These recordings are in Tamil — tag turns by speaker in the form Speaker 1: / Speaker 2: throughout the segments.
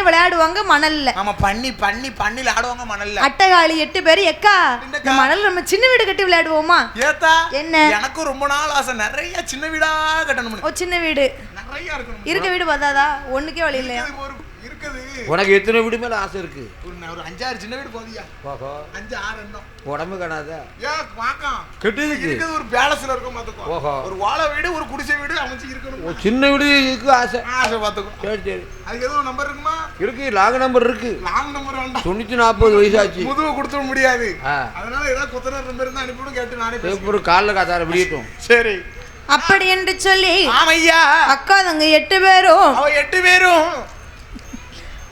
Speaker 1: பண்ணி விளையாடுவாங்க மணல்ல.
Speaker 2: ஆமா பண்ணி பண்ணி பண்ணில ஆடுவாங்க மணல்ல.
Speaker 1: அட்டகாளி எட்டு பேர். எக்கா? இந்த மணல் நம்ம சின்ன வீடு கட்டி விளையாடுவோமா?
Speaker 2: ஏத்தா
Speaker 1: என்ன?
Speaker 2: எனக்கும் ரொம்ப நாள் ஆசை. நிறைய சின்ன வீடா கட்டணும்னு.
Speaker 1: ஓ சின்ன வீடு.
Speaker 2: நிறைய இருக்கணும்
Speaker 1: இருக்க வீடு பார்த்தாதா? ஒண்ணுக்கே வழி இல்லையா?
Speaker 2: இருக்குது. ஒரு
Speaker 3: உனக்கு எத்தனை வீடு மேல ஆசை இருக்கு?
Speaker 2: ஒரு ஒரு அஞ்சாறு சின்ன வீடு போதியா?
Speaker 3: ஓஹோ
Speaker 2: அஞ்சு ஆறு எண்ணம்.
Speaker 3: உடம்பு காணாத
Speaker 2: ஏ பாக்கம்
Speaker 3: கெட்டதுக்கு
Speaker 2: இருக்குது ஒரு பேலஸ்ல இருக்கும் பாத்துக்கோ
Speaker 3: ஓஹோ.
Speaker 2: ஒரு வாழை வீடு ஒரு குடிசை வீடு அமைச்சு இருக்கணும்
Speaker 3: சின்ன வீடு இருக்கு ஆசை.
Speaker 2: ஆசை பாத்துக்கோ
Speaker 3: சரி சரி.
Speaker 2: அதுக்கு எதுவும் நம்பர் இருக்குமா?
Speaker 3: இருக்கு லாங் நம்பர் இருக்கு.
Speaker 2: லாங் நம்பர் வேண்டாம்.
Speaker 3: தொண்ணூத்தி நாற்பது வயசாச்சு.
Speaker 2: முதுகு கொடுத்துட முடியாது. அதனால ஏதாவது கொத்தனார் நம்பர் இருந்தா அனுப்பிவிடும் கேட்டு நானே.
Speaker 3: பேப்பர் காலில் காத்தார முடியட்டும்
Speaker 2: சரி.
Speaker 1: அப்படி என்று சொல்லி
Speaker 2: ஆமையா.
Speaker 1: அக்கா தங்க எட்டு பேரும்
Speaker 2: அவ எட்டு பேரும்.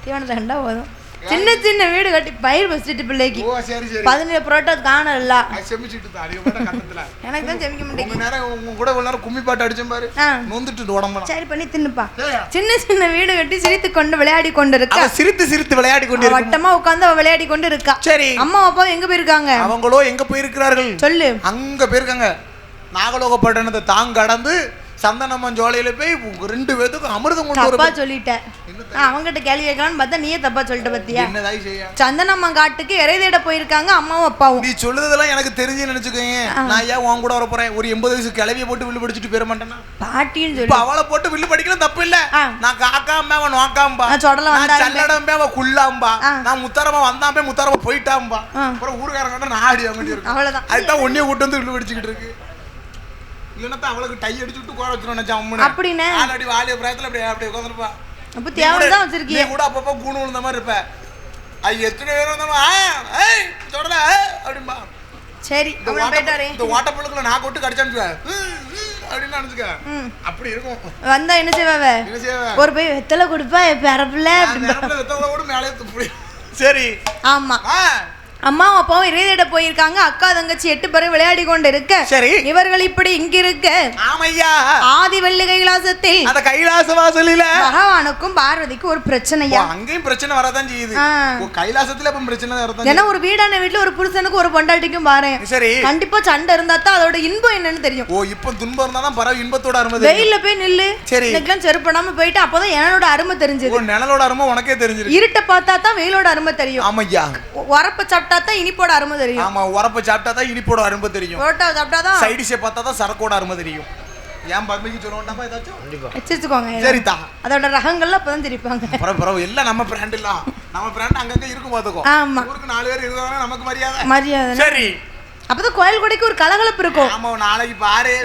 Speaker 1: தீவனத்தை கண்டா போதும். சின்ன சின்ன வீடு கட்டி பயிர் வச்சுட்டு பிள்ளைக்கு. பதினேழு புரோட்டா
Speaker 2: அதிகப்பட்ட கட்டத்துல
Speaker 1: எனக்கு தான் செமிக்க
Speaker 2: உங்க கூட இவ்வளவு நேரம் கும்மி பாட்டு அடிச்சேன் பாரு. நொந்துட்டு உடம்பு
Speaker 1: சரி பண்ணி தின்னுப்பா? சின்ன சின்ன வீடு கட்டி சிரித்து கொண்டு விளையாடி கொண்டு இருக்கா
Speaker 2: சிரித்து சிரித்து விளையாடி கொண்டு
Speaker 1: வட்டமா உட்கார்ந்து அவ விளையாடி கொண்டு இருக்கா
Speaker 2: சரி.
Speaker 1: அம்மா அப்பா எங்க போயிருக்காங்க?
Speaker 2: அவங்களோ எங்க போயிருக்கிறார்கள்?
Speaker 1: சொல்லு.
Speaker 2: அங்க போயிருக்காங்க. நாகலோக பட்டணத்தை தாங்க கடந்து சந்தனம்மன் ஜோலையில போய் ரெண்டு பேத்துக்கும் அமிர்தம் கொண்டு
Speaker 1: தப்பா சொல்லிட்டேன் நான் அவங்கிட்ட கேள்வி கேட்கலான்னு பார்த்தா நீயே தப்பா சொல்லிட்ட பத்தியா?
Speaker 2: என்னதாய் செய்ய?
Speaker 1: சந்தனம்மா காட்டுக்கு இறை தேட போயிருக்காங்க அம்மாவும் அப்பாவும்.
Speaker 2: நீ சொல்லுதெல்லாம் எனக்கு தெரிஞ்சு நினைச்சுக்கோங்க நான் ஏன் உன் கூட வர போறேன் ஒரு எண்பது வயசு கிளவிய போட்டு வில்லு படிச்சுட்டு போயிட மாட்டேன்னா?
Speaker 1: பாட்டின்னு சொல்லி.
Speaker 2: அவளை போட்டு வில்லு படிக்கலாம் தப்பு இல்ல. நான் காக்காம்பே அவன் நோக்காம்பா
Speaker 1: சொடல வந்தாரும்பே.
Speaker 2: சல்லடம்பே அவன் குள்ளாம்பா. நான் முத்தாரமா வந்தாம்பே முத்தாரமா போயிட்டாம்பா. அப்புறம் ஊருக்காரங்க நான் ஆடி அவங்க
Speaker 1: அவ்வளவுதான்.
Speaker 2: அதுதான் ஒன்னே கூட்டு வந்து வில்லு படிச்சுக்கிட்டு இருக்கு. இல்லைன்னா அவளுக்கு டை அடிச்சு விட்டு கோர வச்சிரும் நினைச்சா அம்மனு
Speaker 1: அப்படின்னே?
Speaker 2: ஆல்ரெடி வாலிய பிராயத்துல அப்படியே அப்படியே உட்காந்துருப்பா
Speaker 1: அப்ப தேவை தான் வச்சிருக்கிய.
Speaker 2: நீ கூட அப்பப்போ கூணு விழுந்த மாதிரி இருப்ப. அது எத்தனை பேர் வந்தாலும் ஆ ஏய் சொல்ற அப்படிம்பா.
Speaker 1: சரி
Speaker 2: இந்த
Speaker 1: அவன் போயிட்டாரே.
Speaker 2: இந்த வாட்டப்பழுக்குள்ள நான் கொட்டு கடிச்சான்னு அப்படின்னு நினைச்சுக்க. அப்படி இருக்கும்.
Speaker 1: வந்தா என்ன செய்வாவ?
Speaker 2: என்ன செய்வ
Speaker 1: ஒரு போய் வெத்தலை கொடுப்பா பிறப்புல
Speaker 2: மேலே துப்பி சரி.
Speaker 1: ஆமா. அம்மாவும் அப்பாவும் இறைதேட போயிருக்காங்க. அக்கா தங்கச்சி எட்டு பேரும் விளையாடி கொண்டு இருக்க
Speaker 2: சரி.
Speaker 1: இவர்கள் இப்படி இங்கிருக்க.
Speaker 2: ஆமையா.
Speaker 1: ஆதி வெள்ளி கைலாசத்தில்
Speaker 2: அந்த கைலாச வாசலில.
Speaker 1: பகவானுக்கும் பார்வதிக்கும் ஒரு பிரச்சனையா?
Speaker 2: அங்கேயும் பிரச்சனை வரதான் செய்யுது. கைலாசத்துல அப்ப பிரச்சனை வரதான்
Speaker 1: ஏன்னா ஒரு வீடான வீட்டுல ஒரு புருஷனுக்கு ஒரு பொண்டாட்டிக்கும் பாரு.
Speaker 2: சரி.
Speaker 1: கண்டிப்பா சண்டை இருந்தா தான் அதோட இன்பம் என்னன்னு தெரியும்.
Speaker 2: ஓ இப்போ துன்பம் இருந்தா தான் பரவ இன்பத்தோட அருமை.
Speaker 1: வெயில்ல போய் நில்லு.
Speaker 2: சரி.
Speaker 1: இன்னைக்கெல்லாம் செருப்படாம போயிட்டு அப்பதான் என்னோட அருமை தெரிஞ்சது.
Speaker 2: நிழலோட அருமை உனக்கே தெரிஞ்சிருக்கு.
Speaker 1: இருட்ட பார்த்தா தான் வெயிலோட அருமை தெரியும்.
Speaker 2: ஆமையா.
Speaker 1: உரப்ப சாப்பிட்டா தான் இனிப்போட அருமை தெரியும்.
Speaker 2: ஆமா உரப்ப சாப்பிட்டா தான் இனிப்போட அருமை தெரியும்.
Speaker 1: புரோட்டா சாப்பிட்டா தான்
Speaker 2: சைடிஷை பார்த்தா தான் சரக்கோட அருமை தெரியும். ஏன் பர்மிக்கு சொல்ல வேண்டாமா ஏதாச்சும்
Speaker 1: வச்சிருச்சுக்கோங்க
Speaker 2: சரிதா.
Speaker 1: அதோட ரகங்கள்லாம் அப்பதான் தெரிப்பாங்க.
Speaker 2: பரவ பரவ எல்லாம் நம்ம பிராண்ட் இல்ல. நம்ம பிராண்ட் அங்கங்க இருக்கும் பாத்துக்கோ.
Speaker 1: ஆமா.
Speaker 2: ஊருக்கு நாலு பேர் இருந்தாங்கன்னா நமக்கு மரியாதை.
Speaker 1: மரியாதை.
Speaker 2: சரி.
Speaker 1: அப்பதான் கோயில் கொடைக்கு ஒரு கலகலப்பு இருக்கும்.
Speaker 2: ஆமா நாளைக்கு பாரு.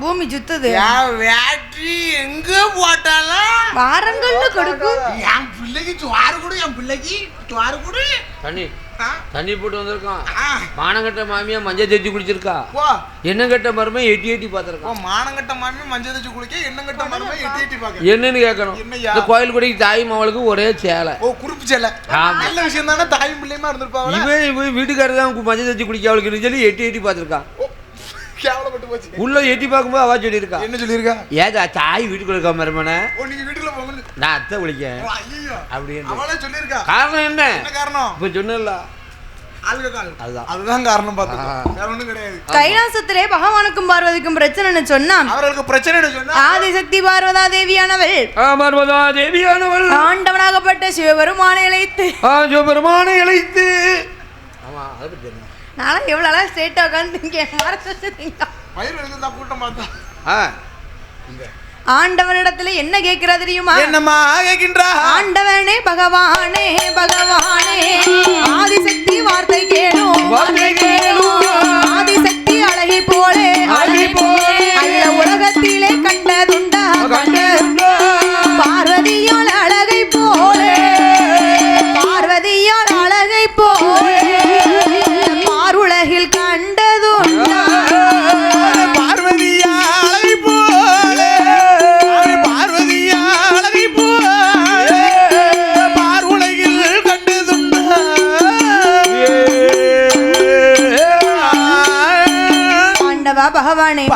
Speaker 1: பூமி சுத்துது.
Speaker 2: வேட்டி எங்க போட்டாலும்?
Speaker 1: வாரங்கள்ல கொடுக்கும்.
Speaker 2: என் பிள்ளைக்கு சுவாறு கொடு என் பிள்ளைக்கு சுவாறு கொடு.
Speaker 3: தண்ணி.
Speaker 2: ஆ,
Speaker 3: தண்ணி போட்டு வந்திருக்கான். மானங்கட்ட மாமியா மஞ்சள் தேய்ச்சி குடிச்சிருக்கா
Speaker 2: போ.
Speaker 3: என்ன கட்ட மருமே எட்டி எட்டி
Speaker 2: போ,
Speaker 3: பார்த்துருக்கான்
Speaker 2: மானங்கட்ட மாமி மஞ்சள் தச்சு குளிக்க எண்ணங்கட்ட மரமே எட்டி எட்டி பாக்க
Speaker 3: என்னன்னு கேட்கணும்? இந்த கோயில் கொடைக்கு தாய் மாவளுக்கு ஒரே சேலை.
Speaker 2: ஓ குறுப்பு
Speaker 3: ஆமா.
Speaker 2: நல்ல விஷயம் தானே தாயும் பிள்ளையுமா இருந்திருப்பாங்க
Speaker 3: இவன் இவன் வீட்டுக்காரர் தான் மஞ்சள் தேய்ச்சி குடிக்க அவளுக்கு சொல்லி எட்டி எட்டி பார்த்துருக்கான்
Speaker 2: கேவலப்பட்டு போச்சு.
Speaker 3: உள்ள எட்டி பார்க்கும்போது அவ சொல்லியிருக்கா.
Speaker 2: என்ன சொல்லியிருக்கா?
Speaker 3: ஏதா தாய் வீட்டுக்குள்ள இருக்க மருமனை
Speaker 2: ஓ நீங்க வீட்டுல போங்க
Speaker 3: நான் அத்தை குளிக்க
Speaker 2: ஐயோ
Speaker 3: அப்படின்னு
Speaker 2: அவளே சொல்லியிருக்கா.
Speaker 3: காரணம் என்ன?
Speaker 2: என்ன காரணம்?
Speaker 3: இப்ப சொன்னல
Speaker 2: ஆளுக கால்.
Speaker 3: அதுதான்.
Speaker 2: அதுதான் காரணம் பார்த்து
Speaker 3: ஆ.
Speaker 2: வேற ஒண்ணும் கிடையாது.
Speaker 1: கைலாசத்திலே பகவானுக்கும் பார்வதிக்கும் பிரச்சனைன்னு சொன்னா
Speaker 2: அவர்களுக்கு பிரச்சனை சொன்னா
Speaker 1: ஆதிசக்தி பார்வதா தேவியானவள்
Speaker 3: மர்மதா தேவியானவள்
Speaker 1: ஆண்டவனாகப்பட்ட சிவபெருமானை அழைத்து
Speaker 3: ஆ பெருமானை இழைத்து. ஆமா அதை பத்தி என்ன?
Speaker 1: நானும் எவ்வளவு அழகா ஸ்ட்ரெயிட்டா உட்காந்து
Speaker 2: வயிறு எழுந்தா கூட்டம் பார்த்தா.
Speaker 3: ஆ.
Speaker 1: ஆண்டவனிடத்துல என்ன கேட்கிறா தெரியுமா?
Speaker 2: என்னம்மா கேட்கின்றா?
Speaker 1: ஆண்டவனே பகவானே பகவானே. ஆதிசக்தி வார்த்தை கேளும்
Speaker 3: வார்த்தை கேளும்.
Speaker 1: ஆதிசக்தி அழகி போலே
Speaker 3: அழகி போலே.
Speaker 1: அல்ல உலகத்திலே கண்டதுண்டா.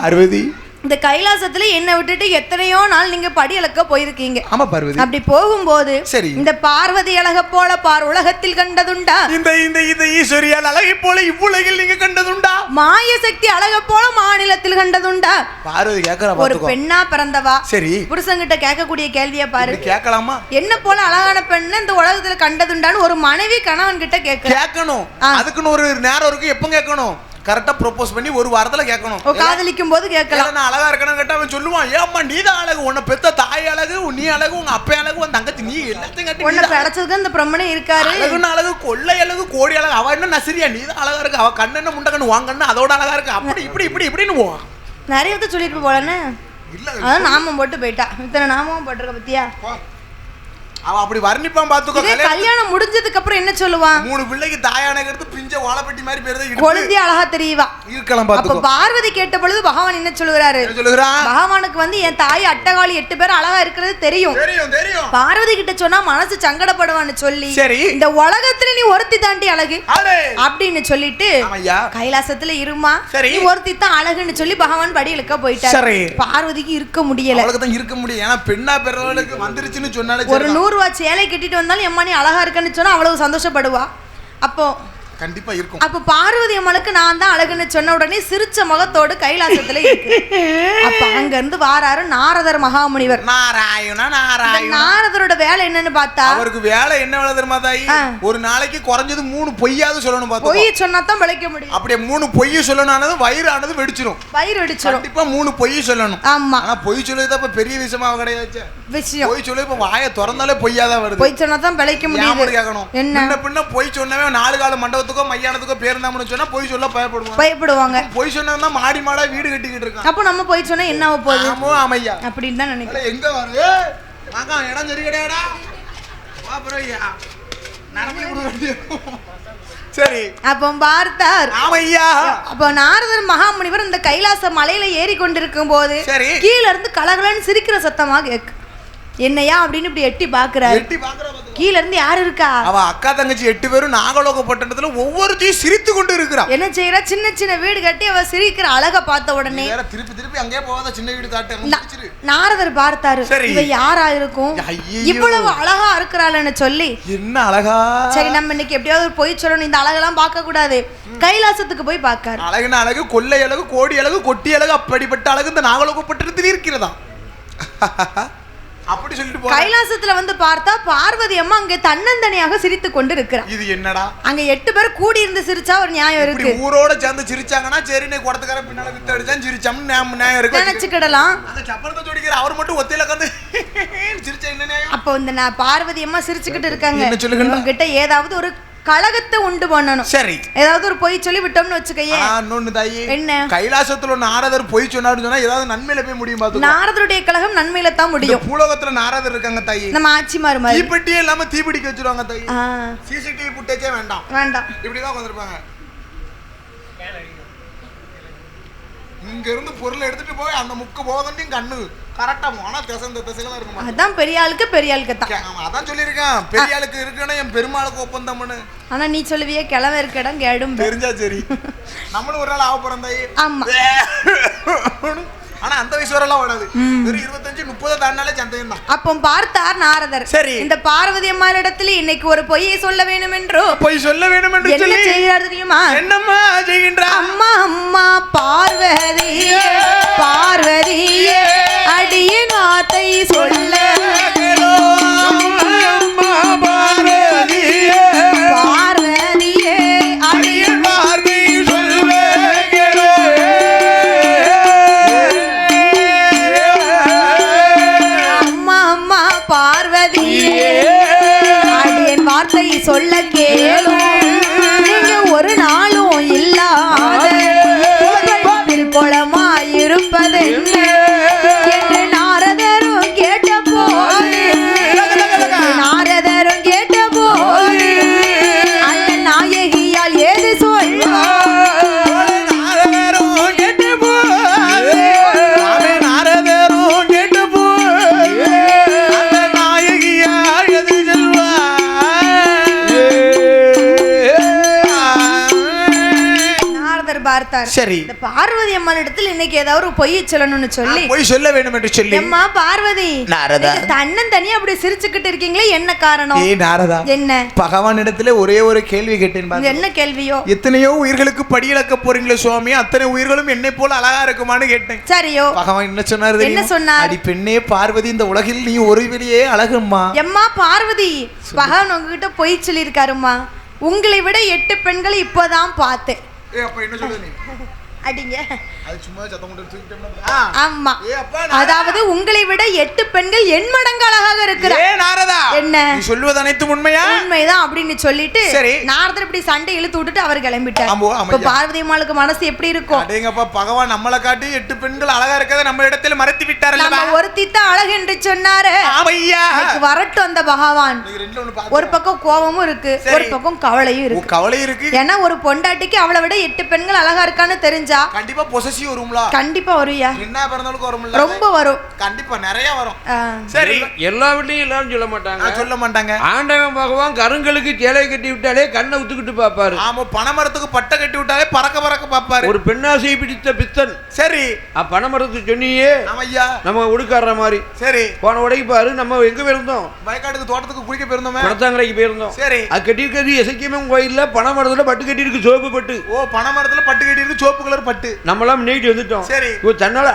Speaker 2: பார்வதி.
Speaker 1: இந்த கைலாசத்துல என்னை விட்டுட்டு எத்தனையோ நாள் நீங்க படி அளக்க போயிருக்கீங்க.
Speaker 2: ஆமா பார்வதி.
Speaker 1: அப்படி போகும்போது
Speaker 2: சரி.
Speaker 1: இந்த பார்வதி அழக போல பார் உலகத்தில் கண்டதுண்டா?
Speaker 2: இந்த இந்த இந்த ஈஸ்வரியால் அழகை போல இவ்வுலகில் நீங்க கண்டதுண்டா?
Speaker 1: மாய சக்தி அழக போல மாநிலத்தில் கண்டதுண்டா?
Speaker 2: பார்வதி கேக்குற
Speaker 1: ஒரு பெண்ணா பிறந்தவா?
Speaker 2: சரி.
Speaker 1: புருஷன்கிட்ட கேட்கக்கூடிய கேள்விய பாரு.
Speaker 2: கேட்கலாமா?
Speaker 1: என்ன போல அழகான பெண்ணு இந்த உலகத்துல கண்டதுண்டான்னு ஒரு மனைவி கணவன் கிட்ட கேட்க
Speaker 2: கேட்கணும். அதுக்குன்னு ஒரு நேரம் இருக்கு. எப்போ கேட்கணும்? கரெக்டா ப்ரோபோஸ் பண்ணி ஒரு வாரத்துல கேட்கணும்.
Speaker 1: காதலிக்கும் போது கேட்கலாம்.
Speaker 2: நான் அழகா இருக்கணும் கேட்டா அவன் சொல்லுவான் ஏம்மா நீ தான் அழகு. உன்னை பெத்த தாய் அழகு நீ அழகு உங்க அப்பா அழகு உன் தங்கச்சி நீ எல்லாத்தையும் கட்டி
Speaker 1: உன்னை படைச்சதுக்கு அந்த பிரம்மனே இருக்காரு.
Speaker 2: அழகுன்னு அழகு கொள்ளை அழகு கோடி அழகு. அவ என்ன நசிரியா? நீ தான் அழகா இருக்கு. அவ கண்ணு முண்டை கண்ணு வாங்க கண்ணு அதோட அழகா இருக்கு. அப்படி இப்படி இப்படி இப்படின்னு போவான்.
Speaker 1: நிறைய பேர் சொல்லிட்டு போலன்னு
Speaker 2: இல்ல
Speaker 1: அதான் நாமம் போட்டு போயிட்டா. இத்தனை நாமம் போட்டிருக்க பத்தியா?
Speaker 2: போ. அவன் அப்படி வர்ணிப்பான் பாத்துக்கோ கல்யாணம்
Speaker 1: முடிஞ்சதுக்கு அப்புறம் என்ன சொல்லுவான்?
Speaker 2: மூணு பிள்ளைக்கு எடுத்து பிஞ்ச வாழைப்பட்டி மாதிரி பேருதான்
Speaker 1: கொழுந்தி அழகா தெரியவா?
Speaker 2: இருக்கலாம்
Speaker 1: அப்ப
Speaker 2: பாத்துக்கோ
Speaker 1: பார்வதி கேட்ட பொழுது பகவான் என்ன சொல்லுகிறாரு?
Speaker 2: சொல்லுகிறான்
Speaker 1: பகவானுக்கு வந்து என் தாய் அட்டகாளி எட்டு பேர் அழகா இருக்கிறது தெரியும்.
Speaker 2: தெரியும் தெரியும்.
Speaker 1: பார்வதி கிட்ட சொன்னா மனசு சங்கடப்படுவான்னு சொல்லி
Speaker 2: சரி.
Speaker 1: இந்த உலகத்துல நீ ஒருத்தி தாண்டி அழகு. அப்படின்னு சொல்லிட்டு கைலாசத்துல இருமா. நீ ஒருத்தி தான் அழகுன்னு சொல்லி பகவான் படி இழுக்க போயிட்டாரு. பார்வதிக்கு இருக்க முடியல.
Speaker 2: இருக்க முடியும் ஏன்னா பெண்ணா பிறவளுக்கு வந்துருச்சுன்னு சொன்னாலே
Speaker 1: ஒரு. நூறு ரூபா சேலை கட்டிட்டு வந்தாலும் எம்மா நீ அழகா இருக்கன்னு சொன்னா அவ்வளவு சந்தோஷப்படுவா. அப்போ
Speaker 2: கண்டிப்பா இருக்கும்.
Speaker 1: அப்ப பார்வதி அம்மனுக்கு நான் தான் அழகுன்னு சொன்ன உடனே சிரிச்ச முகத்தோடு கைலாசத்துல இருக்கு அப்ப அங்க இருந்து வாராரு நாரதர் மகாமுனிவர்.
Speaker 2: நாராயணா நாராயணா.
Speaker 1: நாரதரோட வேலை என்னன்னு பார்த்தா
Speaker 2: அவருக்கு வேலை என்ன வேலை தெரியுமா தாயி. ஒரு நாளைக்கு குறைஞ்சது மூணு பொய்யாவது சொல்லணும் பாத்துக்கோ.
Speaker 1: பொய் சொன்னா தான் பிழைக்க முடியும்.
Speaker 2: அப்படியே மூணு பொய் சொல்லணும் வயிறு ஆனது வெடிச்சிரும்.
Speaker 1: வயிறு அடிச்சிடும்
Speaker 2: கண்டிப்பா மூணு பொய் சொல்லணும்.
Speaker 1: ஆமா.
Speaker 2: ஆனா பொய் சொல்லுறது அப்ப பெரிய விஷயமா கிடையாது
Speaker 1: விஷயம்.
Speaker 2: பொய் சொல்லி இப்ப வாயை திறந்தாலே பொய்யாதான் வருது.
Speaker 1: பொய் சொன்னா தான் பிழைக்க
Speaker 2: கேட்கணும்?
Speaker 1: என்ன?
Speaker 2: பின்ன பொய் சொன்னவன் நாலு கால மண்டபத்துக்கோ மையானத்துக்கோ பேருந்தாமனு சொன்னா பொய் சொல்ல பயப்படுவான்
Speaker 1: பயப்படுவாங்க.
Speaker 2: பொய் தான் மாடி மாடா வீடு கட்டிக்கிட்டு இருக்கான்.
Speaker 1: அப்போ நம்ம போய் சொன்னா என்ன ஆகப் போகுது?
Speaker 2: ஆமோ அமையா
Speaker 1: அப்படின்னு தான் நினைக்கிறேன்.
Speaker 2: எங்க வருது வாங்க இடம் சரி கிடையாடா வா அப்புறம் ஐயா நடந்து விட வேண்டிய- சரி.
Speaker 1: அப்போ பார்த்தார்.
Speaker 2: ஆமையா.
Speaker 1: அப்போ நாரதர் மகாமுனிவர் இந்த கைலாச மலையில ஏறி கொண்டிருக்கும் போது கீழ இருந்து கலகலன்னு சிரிக்கிற சத்தமா கேக்கு. என்னையா அப்படின்னு இப்படி எட்டி பாக்குறாரு
Speaker 2: எட்டி பாக்குற.
Speaker 1: கீழ இருந்து யாரு இருக்கா?
Speaker 2: அவ அக்கா தங்கச்சி எட்டு பேரும் நாகலோக பட்டணத்துல ஒவ்வொருத்தையும் சிரித்து கொண்டு இருக்கிறா.
Speaker 1: என்ன செய்யறா சின்ன சின்ன வீடு கட்டி அவ சிரிக்கிற அழக பார்த்த உடனே
Speaker 2: திருப்பி திருப்பி அங்கேயே போகாத சின்ன வீடு அங்க முடிச்சிரு.
Speaker 1: நாரதர் பார்த்தாரு. இவ யாரா இருக்கும். இவ்வளவு அழகா இருக்கிறாள்னு சொல்லி.
Speaker 2: என்ன அழகா?
Speaker 1: சரி நம்ம இன்னைக்கு எப்படியாவது ஒரு பொய் சொல்லணும். இந்த அழகெல்லாம் பார்க்க கூடாது. கைலாசத்துக்கு போய் பார்க்காரு.
Speaker 2: அழகுன அழகு கொள்ளை அழகு கோடி அழகு கொட்டி அழகு அப்படிப்பட்ட அழகு இந்த நாகலோக பட்டணத்தில் இருக்கிறதா? அப்படி சொல்லிட்டு
Speaker 1: கைலாசத்துல வந்து பார்த்தா பார்வதி அம்மா அங்க தன்னந்தனியாக சிரித்து கொண்டு இருக்கிறார்
Speaker 2: இது என்னடா?
Speaker 1: அங்க எட்டு பேர் கூடி இருந்து சிரிச்சா ஒரு நியாயம் இருக்கு.
Speaker 2: ஊரோட சேர்ந்து சிரிச்சாங்கன்னா சரி நீ குடத்துக்கார பின்னால வித்து அடிச்சான் சிரிச்சோம்னு நியாயம் இருக்கு.
Speaker 1: நினைச்சுக்கிடலாம்.
Speaker 2: அந்த சப்பரத்தை ஜோடிக்கிற அவர் மட்டும் ஒத்தையில உட்காந்து சிரிச்சா என்ன நியாயம்?
Speaker 1: அப்போ இந்த நான் பார்வதி அம்மா சிரிச்சுக்கிட்டு இருக்காங்க? இவங்க கிட்ட ஏதாவது ஒரு கழகத்தை உண்டு பண்ணணும்.
Speaker 2: சரி.
Speaker 1: ஏதாவது ஒரு பொய் சொல்லி விட்டோம்னு வச்சுக்கையே.
Speaker 2: இன்னொன்னு தாயி.
Speaker 1: என்ன?
Speaker 2: கைலாசத்துல நாரதர் பொய் சொன்னாருன்னு சொன்னா ஏதாவது நன்மையில போய் முடியும் பாத்துக்கோ
Speaker 1: நாரதருடைய கழகம் நன்மையில தான் முடியும்.
Speaker 2: பூலோகத்துல நாரதர் இருக்காங்க தாயி.
Speaker 1: நம்ம ஆட்சிமார் மாதிரி.
Speaker 2: தீப்பெட்டியே இல்லாம தீப்பிடிக்க வச்சிருவாங்க தாயி. சிசிடிவி புட்டேஜே வேண்டாம்.
Speaker 1: வேண்டாம்.
Speaker 2: இப்படிதான் வந்திருப்பாங்க இங்க இருந்து பொருள் எடுத்துட்டு போய் அந்த முக்கு போதண்டையும் கண்ணு கரெக்டா போனா திசை இந்த திசையில இருக்கும்
Speaker 1: அதான் பெரிய ஆளுக்கு பெரிய ஆளுக்கு தான்
Speaker 2: அதான் சொல்லியிருக்கேன். பெரிய ஆளுக்கு இருக்குன்னா என் பெருமாளுக்கு ஒப்பந்தம்னு.
Speaker 1: ஆனா நீ சொல்லுவியே கிழமை இருக்க இடம் கேடும்.
Speaker 2: தெரிஞ்சா சரி. நம்மளும் ஒரு நாள் ஆக போறோம் தாயி.
Speaker 1: ஆமா.
Speaker 2: ஆனா அந்த வயசு வரலாம் ஓடாது. வெறும் இருபத்தஞ்சு முப்பது தாண்டினாலே சந்தேகம் தான்
Speaker 1: அப்போ பார்த்தார் நாரதர்.
Speaker 2: சரி.
Speaker 1: இந்த பார்வதி அம்மாள் இடத்துல இன்னைக்கு ஒரு பொய்யை சொல்ல வேண்டும் என்றோ
Speaker 2: போய் சொல்ல வேண்டும் என்று சொல்லி
Speaker 1: செய்கிறார் தெரியுமா?
Speaker 2: என்னம்மா செய்கின்றா
Speaker 1: அம்மா அம்மா பார்வதியே பார்த்தாரு.
Speaker 2: சரி.
Speaker 1: இந்த பார்வதி அம்மன் இடத்துல இன்னைக்கு ஏதாவது ஒரு பொய் சொல்லணும்னு சொல்லி
Speaker 2: போய் சொல்ல வேண்டும் என்று சொல்லி.
Speaker 1: அம்மா பார்வதி
Speaker 2: நாரதா.
Speaker 1: தன்னன் தனியா அப்படி சிரிச்சுக்கிட்டு இருக்கீங்களே என்ன காரணம்?
Speaker 2: ஏ நாரதா.
Speaker 1: என்ன?
Speaker 2: பகவானிடத்துல ஒரே ஒரு கேள்வி கேட்டேன்.
Speaker 1: என்ன கேள்வியோ?
Speaker 2: எத்தனையோ உயிர்களுக்கு படியிழக்க போறீங்களே சுவாமி அத்தனை உயிர்களும் என்னை போல அழகா இருக்குமான்னு கேட்டேன்.
Speaker 1: சரியோ?
Speaker 2: பகவான் என்ன சொன்னாரு
Speaker 1: என்ன? சொன்னார்?
Speaker 2: அடி பெண்ணே பார்வதி இந்த உலகில் நீ ஒரு வெளியே அழகும்மா.
Speaker 1: எம்மா பார்வதி பகவான் உங்ககிட்ட பொய் சொல்லியிருக்காருமா உங்களை விட எட்டு பெண்களை இப்போதான் பார்த்தேன்.
Speaker 2: ஏ அப்ப என்ன சொல்லுது நீ
Speaker 1: அடிங்க. ஆமா. அதாவது உங்களை விட எட்டு பெண்கள் என் மடங்கு அழகாக இருக்கிறார்
Speaker 2: ஏ நாரதா.
Speaker 1: என்ன?
Speaker 2: நீ சொல்வது அனைத்தும் உண்மையா?
Speaker 1: உண்மைதான் அப்படின்னு சொல்லிட்டு
Speaker 2: சரி.
Speaker 1: நாரதர் இப்படி சண்டை இழுத்து விட்டுட்டு அவர் கிளம்பிட்டார். இப்ப. பார்வதி அம்மாளுக்கு மனசு எப்படி இருக்கும்?
Speaker 2: அடேங்கப்பா பகவான் நம்மளை காட்டி எட்டு பெண்கள் அழகா இருக்கதை நம்ம இடத்துல மறைத்து விட்டாரல்லவா
Speaker 1: நம்ம ஒருத்தி தான் அழகு என்று சொன்னாரு.
Speaker 2: ஆமையா.
Speaker 1: வரட்டும் அந்த பகவான். ஒரு பக்கம் கோபமும் இருக்கு. ஒரு பக்கம் கவலையும் இருக்கு.
Speaker 2: கவலை இருக்கு?
Speaker 1: ஏன்னா ஒரு பொண்டாட்டிக்கு அவளை விட எட்டு பெண்கள் அழகா இருக்கான்னு தெரிஞ்சா
Speaker 2: கண்டிப்பா பொசசிவ் வரும்ல.
Speaker 1: கண்டிப்பா வருயா
Speaker 2: என்ன பிறந்தாலும் வரும்ல
Speaker 1: ரொம்ப வரும்.
Speaker 2: கண்டிப்பா நிறைய வரும். சரி.
Speaker 3: எல்லா வீட்லையும் எல்லாரும் சொல்ல மாட்டாங்க.
Speaker 2: சொல்ல மாட்டாங்க.
Speaker 3: ஆண்டவன் பகவான் கருங்களுக்கு சேலை கட்டி விட்டாலே கண்ணை உத்துக்கிட்டு பார்ப்பாரு.
Speaker 2: ஆமா பனைமரத்துக்கு பட்டை கட்டி விட்டாலே பறக்க பறக்க பாப்பாரு
Speaker 3: ஒரு பெண்ணாசையை பிடித்த பித்தன்.
Speaker 2: சரி.
Speaker 3: பனைமரத்துக்கு சொன்னியே
Speaker 2: ஆமையா
Speaker 3: நம்ம உடுக்காடுற மாதிரி.
Speaker 2: சரி.
Speaker 3: போன உடைக்கு பாரு நம்ம எங்க போயிருந்தோம்?
Speaker 2: வயக்காட்டுக்கு தோட்டத்துக்கு குளிக்க போயிருந்தோமே.
Speaker 3: குளத்தாங்கரைக்கு போயிருந்தோம்.
Speaker 2: சரி.
Speaker 3: அது கட்டியிருக்கிறது எசக்கியமன் கோயில்ல பனைமரத்துல பட்டு கட்டியிருக்கு சோப்பு பட்டு.
Speaker 2: ஓ பனைமரத்துல பட்டு கட்டி இருக்கு சோப்பு கலர் பட்டு.
Speaker 3: நம்மளாம் நீட்டி வந்துட்டோம்.
Speaker 2: சரி.
Speaker 3: தன்னால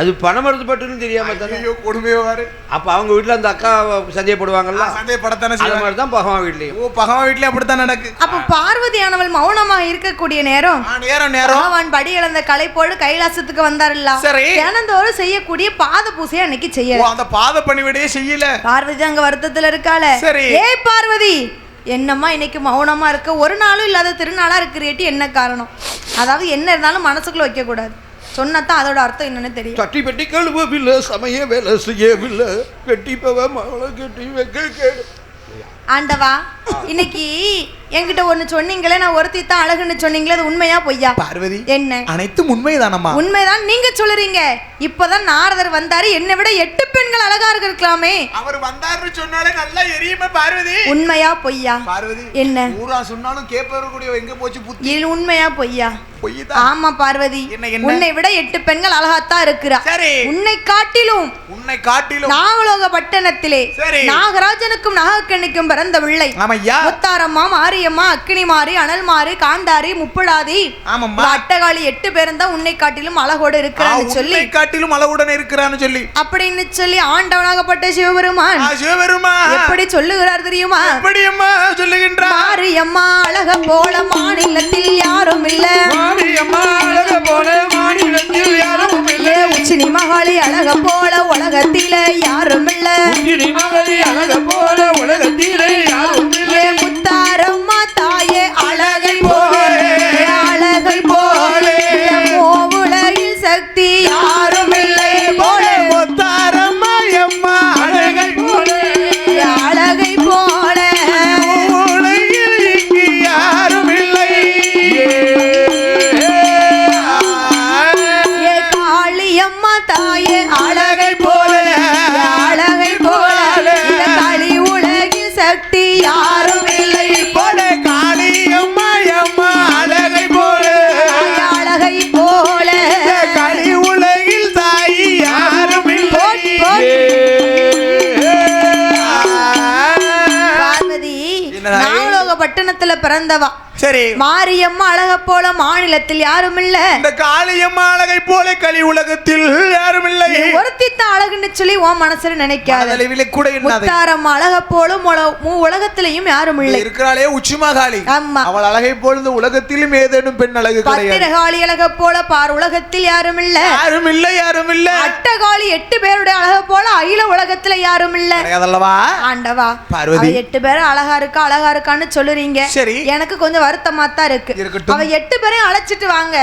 Speaker 3: அது பனைமரத்து பட்டுன்னு தெரியாம தானே.
Speaker 2: ஐயோ கொடுமையோ வாரு
Speaker 3: அப்ப அவங்க வீட்டுல அந்த அக்கா சந்தேகப்படுவாங்கல்ல
Speaker 2: சந்தேகப்படத்தானே
Speaker 3: அது மாதிரி தான் பகவான் வீட்லயும்.
Speaker 2: ஓ பகவான் வீட்லயே அப்படித்தான் நடக்கு.
Speaker 1: அப்ப பார்வதியானவள் மௌனமாக இருக்கக்கூடிய நேரம்?
Speaker 2: நேரம் நேரம்.
Speaker 1: பகவான் படி இழந்த கலைப்போடு கைலாசத்துக்கு வந்தாருல்ல?
Speaker 2: சரி.
Speaker 1: தினந்தோறும் செய்யக்கூடிய பாத பூசையை அன்னைக்கு
Speaker 2: ஓ
Speaker 1: செய்யல
Speaker 2: அந்த பாத பணிவிடையே செய்யல.
Speaker 1: பார்வதி அங்க வருத்தத்துல இருக்காள.
Speaker 2: சரி.
Speaker 1: ஏய் பார்வதி என்னம்மா இன்னைக்கு மௌனமாக இருக்க? ஒரு நாளும் இல்லாத திருநாளாக இருக்கிறேட்டி என்ன காரணம்? அதாவது என்ன இருந்தாலும் மனசுக்குள்ள வைக்கக்கூடாது. சொன்னதான் அதோட அர்த்தம் என்னன்னு தெரியும்.
Speaker 3: தட்டி பெட்டி கழுவவில்லை சமய வேலை செய்யவில்லை. வெட்டிப்பவ மகளை கட்டி வைக்க கேடு
Speaker 1: ஆண்டவா இன்னைக்கு என்கிட்ட ஒண்ணு சொன்னீங்களே நான் ஒருத்தி தான் அழகுன்னு சொன்னீங்களே அது உண்மையா பொய்யா?
Speaker 2: பார்வதி
Speaker 1: என்ன?
Speaker 2: அனைத்தும் உண்மைதானம்மா?
Speaker 1: உண்மைதான் நீங்க சொல்லுறீங்க. இப்பதான் நாரதர் வந்தாரு என்னை விட எட்டு பெண்கள் அழகா இருக்கலாமே
Speaker 2: அவர் வந்தாருன்னு சொன்னாலே நல்லா எரியுமே பார்வதி.
Speaker 1: உண்மையா பொய்யா?
Speaker 2: பார்வதி
Speaker 1: என்ன?
Speaker 2: ஊரா சொன்னாலும் கேட்பவர்களுடைய எங்க போச்சு புத்தி?
Speaker 1: இது உண்மையா பொய்யா? ஆமா பார்வதி? உன்னை விட எட்டு பெண்கள் அழகாத்தான் இருக்கிறா.
Speaker 2: சரி.
Speaker 1: உன்னை காட்டிலும்
Speaker 2: உன்னை காட்டிலும்.
Speaker 1: நாகலோக பட்டணத்திலே
Speaker 2: சரி.
Speaker 1: நாகராஜனுக்கும் நாகக்கண்ணிக்கும் பிள்ளை
Speaker 2: ஆமையா?
Speaker 1: முத்தாரம்மா மாரியம்மா அக்கினி மாறி அனல் மாறி காந்தாரி முப்புடாதி
Speaker 2: ஆமாம்மா.
Speaker 1: அட்டகாளி எட்டு பேரும் தான் உன்னை காட்டிலும் அழகோடு இருக்கிறான்னு சொல்லி.
Speaker 2: காட்டிலும் அளவுடன் இருக்கிறான்னு சொல்லி.
Speaker 1: அப்படின்னு சொல்லி ஆண்டவனாகப்பட்ட சிவபெருமான்.
Speaker 2: ஆ, சிவபெருமா
Speaker 1: எப்படி சொல்லுகிறார் தெரியுமா?
Speaker 2: எப்படியம்மா சொல்லுகின்றார்?
Speaker 1: மாரியம்மா அழக போல மாநிலத்தில் யாரும் இல்ல.
Speaker 3: மாரியம்மா அழக போல மாநிலத்தில் யாரும் இல்லை.
Speaker 1: உச்சினி மகாளி அழக போல உலகத்தில யாரும் இல்ல.
Speaker 3: உச்சினி மகளி அழக போல உலகத்திலே
Speaker 1: முத்தாரம்மா தாயே
Speaker 2: அழகை போலே.
Speaker 1: பிறந்தவா.
Speaker 2: சரி.
Speaker 1: மாரியம்மா அழக போல மாநிலத்தில் யாரும் இல்ல
Speaker 2: இந்த காளியம்மா அழகை போல களி உலகத்தில் யாரும் இல்லை
Speaker 1: ஒருத்தி தான் அழகுன்னு சொல்லி உன் மனசுல நினைக்காத.
Speaker 2: கூட எண்ணாதே
Speaker 1: அழக போல முல- மூ உலகத்திலையும் யாரும் இல்லை.
Speaker 2: இருக்கிறாளே உச்சிமா காளி
Speaker 1: ஆமா.
Speaker 2: அவள் அழகை போல் இந்த உலகத்திலும் ஏதேனும் பெண் அழகு கிடையாது.
Speaker 1: பத்திரகாளி அழக போல பார் உலகத்தில் யாரும் இல்ல.
Speaker 2: யாரும் இல்லை யாரும் இல்லை.
Speaker 1: அட்டகாளி எட்டு பேருடைய அழக போல அகில உலகத்துல யாரும் இல்ல.
Speaker 2: கிடையாதல்லவா?
Speaker 1: ஆண்டவா
Speaker 2: பார்வதி.
Speaker 1: அவ எட்டு பேரும் அழகா இருக்கா அழகா இருக்கான்னு சொல்லுறீங்க.
Speaker 2: சரி.
Speaker 1: எனக்கு கொஞ்சம் வருத்தமா தான் இருக்கு.
Speaker 2: இருக்கட்டும்.
Speaker 1: அவ எட்டு பேரையும் அழைச்சிட்டு வாங்க.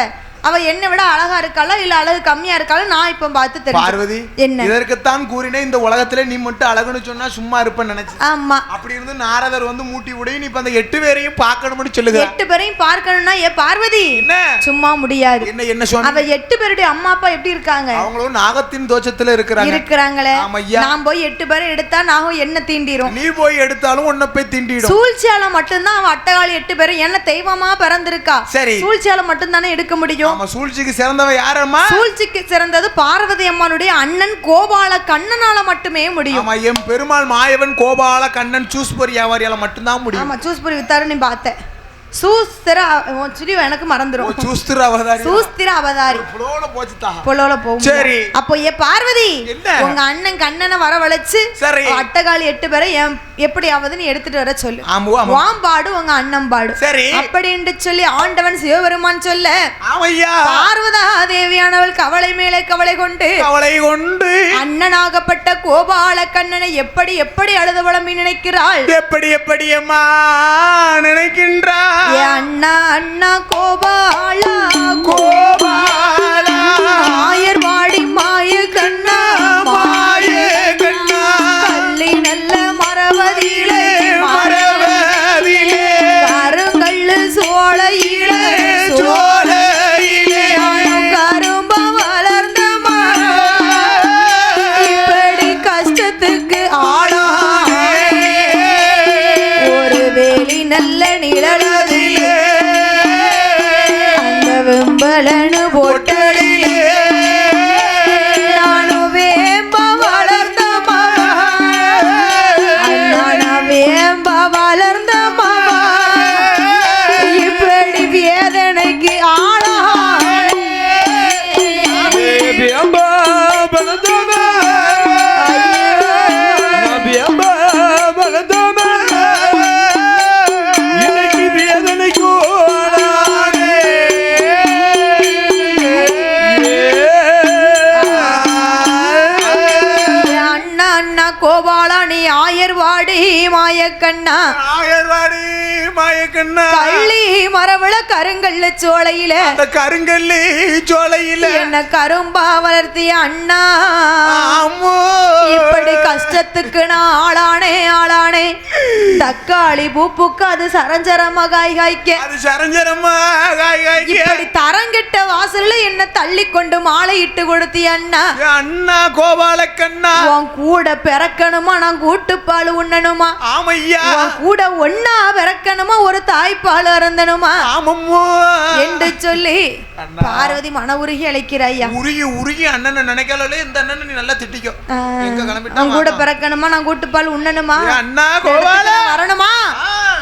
Speaker 1: அவ என்னை விட அழகா இருக்காளா இல்ல அழகு கம்மியா இருக்காளா நான் இப்ப பார்த்து தெரியும்
Speaker 2: பார்வதி
Speaker 1: என்ன?
Speaker 2: இதற்குத்தான் கூறினேன் இந்த உலகத்துல நீ மட்டும் அழகுன்னு சொன்னா சும்மா இருப்பேன்னு நினைச்சு
Speaker 1: ஆமா.
Speaker 2: அப்படி இருந்து நாரதர் வந்து மூட்டி விடையும் நீ இப்ப அந்த எட்டு பேரையும் பார்க்கணும்னு சொல்லுங்க
Speaker 1: எட்டு பேரையும் பார்க்கணும்னா ஏ பார்வதி
Speaker 2: என்ன?
Speaker 1: சும்மா முடியாது.
Speaker 2: என்ன என்ன சொன்ன?
Speaker 1: அவ எட்டு பேருடைய அம்மா அப்பா எப்படி இருக்காங்க?
Speaker 2: அவங்களும் நாகத்தின் தோஷத்துல இருக்கிறாங்க.
Speaker 1: இருக்கிறாங்களே. நான் போய் எட்டு பேரை எடுத்தா நாகும் என்ன தீண்டிரும்?
Speaker 2: நீ போய் எடுத்தாலும் உன்னை போய் திண்டிடும்.
Speaker 1: சூழ்ச்சியால மட்டும்தான் அவ அட்டகாளி எட்டு பேரும் என்ன தெய்வமா பிறந்திருக்கா?
Speaker 2: சரி.
Speaker 1: சூழ்ச்சியால மட்டும்தானே எடுக்க முடியும்?
Speaker 2: ஆமா சூழ்ச்சிக்கு சிறந்தவ யாரம்மா
Speaker 1: சூழ்ச்சிக்கு சிறந்தது பார்வதி அம்மனுடைய அண்ணன் கோபால கண்ணனால மட்டுமே முடியும்.
Speaker 2: ஆமா எம் பெருமாள் மாயவன் கோபால கண்ணன் சூஸ்பர் வியாபாரியால மட்டும்தான் முடியும்.
Speaker 1: ஆமா சூஸ்புரி வித்தாரு நீ பார்த்தேன் சூஸ்திர சொல்லி எனக்கு
Speaker 2: ஓ,
Speaker 1: மறந்துடும்
Speaker 2: சூஸ்திர அவதாரி
Speaker 1: சூஸ்திர அவதாரி.
Speaker 2: புலோல போச்சுதா?
Speaker 1: பொலோல போகும்
Speaker 2: சரி.
Speaker 1: அப்போ ஏ பார்வதி? உங்க அண்ணன் கண்ணனை வரவழைச்சு
Speaker 2: சரி.
Speaker 1: அவ அட்டகாளி எட்டு பேரை எப்படியாவது நீ எடுத்துட்டு வர சொல்லு. வாம் பாடு உங்க அண்ணன் பாடு.
Speaker 2: சரி.
Speaker 1: அப்படி என்று சொல்லி ஆண்டவன் சிவபெருமான் சொல்ல
Speaker 2: ஆமையா?
Speaker 1: பார்வதா தேவியானவள் கவலை மேலே கவலை கொண்டு
Speaker 2: அவளை கொண்டு.
Speaker 1: அண்ணனாகப்பட்ட கோபால கண்ணனை எப்படி எப்படி அழுதவளம்பி நினைக்கிறாள்?
Speaker 2: எப்படி எப்படி அம்மா நினைக்கின்றா
Speaker 1: ஏ அண்ணா அண்ணா கோபாலா.
Speaker 2: கோபாலா.
Speaker 1: ஆயர் வாடி மாய கண்ணா.
Speaker 2: மாயே கண்ணா.
Speaker 1: நல்ல மரவதியிலே ஆயர்வாடி மாயக்கண்ணா.
Speaker 2: ஆயர்வாடி. மாயக்கண்ணா.
Speaker 1: கள்ளி மரவள கருங்கல்ல சோலையில.
Speaker 2: அந்த கருங்கல்லி சோலையில.
Speaker 1: என்ன கரும்பா வளர்த்திய அண்ணா. இப்படி கஷ்டத்துக்கு நான் ஆளானே ஆளானே. தக்காளி பூப்புக்கு அது சரஞ்சரமா காய் காய்க்க.
Speaker 2: அது சரஞ்சரமா காய் காய்க்க.
Speaker 1: இப்படி தரங்கிட்ட வாசல்ல என்ன தள்ளி கொண்டு மாலை இட்டு கொடுத்திய அண்ணா.
Speaker 2: அண்ணா கோபாலக்கண்ணா.
Speaker 1: உன் கூட பிறக்கணுமா? நான் கூட்டுப்பால் உண்ணணுமா?
Speaker 2: ஆமையா.
Speaker 1: கூட ஒன்னா பிறக்கணுமா? ஒரு தாய்ப்பால் அறந்தணுமா
Speaker 2: ஆமம்மோ.
Speaker 1: என்று சொல்லி. பார்வதி மன உருகி அழைக்கிறாய்யா
Speaker 2: உருகி உருகி அண்ணனை நினைக்கல இந்த அண்ணனை நீ நல்லா திட்டிக்கோ.
Speaker 1: ஆ,
Speaker 2: எங்க கிளம்பிட்டா
Speaker 1: அவன் கூட பிறக்கணுமா? நான் கூட்டுப்பால் உண்ணணுமா?
Speaker 2: அண்ணா கோபால
Speaker 1: வரணுமா.